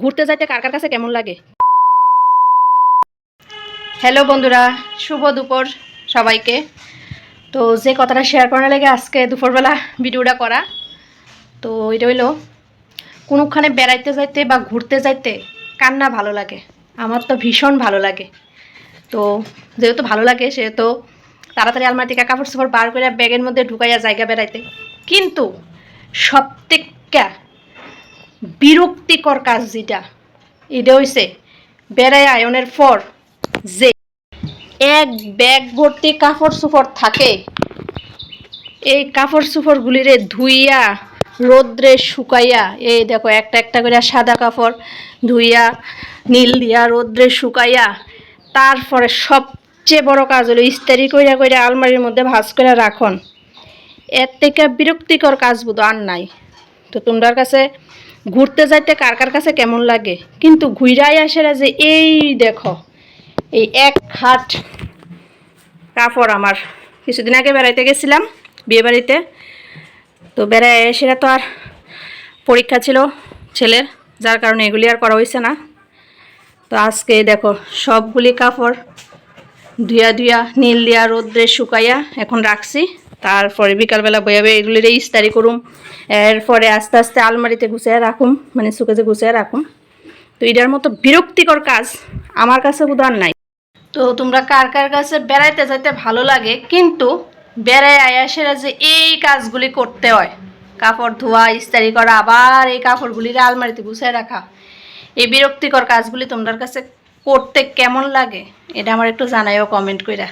ঘুরতে যাইতে কার কার কাছে কেমন লাগে? হ্যালো বন্ধুরা, শুভ দুপুর সবাইকে। তো যে কথাটা শেয়ার করার লাগে আজকে দুপুরবেলা ভিডিওটা করা। তো এটা হইল, কোনোখানে বেড়াইতে যাইতে বা ঘুরতে যাইতে কার না ভালো লাগে? আমার তো ভীষণ ভালো লাগে। তো যেহেতু ভালো লাগে, সেহেতু তাড়াতাড়ি আলমারি থেকে কাপড় চোপড় বার করে ব্যাগের মধ্যে ঢুকাইয়া জায়গা বেড়াইতে। কিন্তু সবথেকে বিরক্তিকর কাজ যেটা। এটা হইছে বেড়াই আয়নের পর যে এক ব্যাগ ভর্তি কাপড় চোপড় থাকে, এই কাপড় চোপড়গুলিরে ধুইয়া, রোদ্রে শুকাইয়া, এই দেখো একটা একটা করে সাদা কাপড় ধুইয়া, নীল দিয়া রোদ্রে শুকাইয়া, তারপরে সবচেয়ে বড় কাজ হলো ইস্তারি কইরা কইরা আলমারির মধ্যে ভাঁজ করে রাখন। এর থেকে বিরক্তিকর কাজ বোধ আর নাই। তো তোমার কাছে ঘুরতে যাইতে কার কার কাছে কেমন লাগে? কিন্তু ঘুরাই আসে না যে, এই দেখো, এই এক হাট কাপড় আমার। কিছুদিন আগে বেড়াইতে গেছিলাম, বিয়েবাড়িতে। তো বেড়ায় এসে তো আর পরীক্ষা ছিল ছেলের, যার কারণে এগুলি আর করা হয়েছে না। তো আজকে দেখো, সবগুলি কাপড় ধুয়া ধুয়া নীল দিয়া, রোদ্রে শুকাইয়া এখন রাখছি। তারপরে বিকালবেলা বইয়াবে এগুলির ইস্তারি করুম। এরপরে আস্তে আস্তে আলমারিতে গুছিয়ে রাখুম মানে সুকেজে গুছিয়ে রাখুম। তো এটার মতো বিরক্তিকর কাজ আমার কাছে উদাহরণ নাই। তো তোমরা কার কার কাছে বেড়াইতে যাইতে ভালো লাগে, কিন্তু বেড়ায় আয়াসেরা যে এই কাজগুলি করতে হয়, কাপড় ধোয়া, ইস্তারি করা, আবার এই কাপড়গুলির আলমারিতে গুছিয়ে রাখা, এই বিরক্তিকর কাজগুলি তোমাদের কাছে করতে কেমন লাগে, এটা আমার একটু জানাইও কমেন্ট কইরা।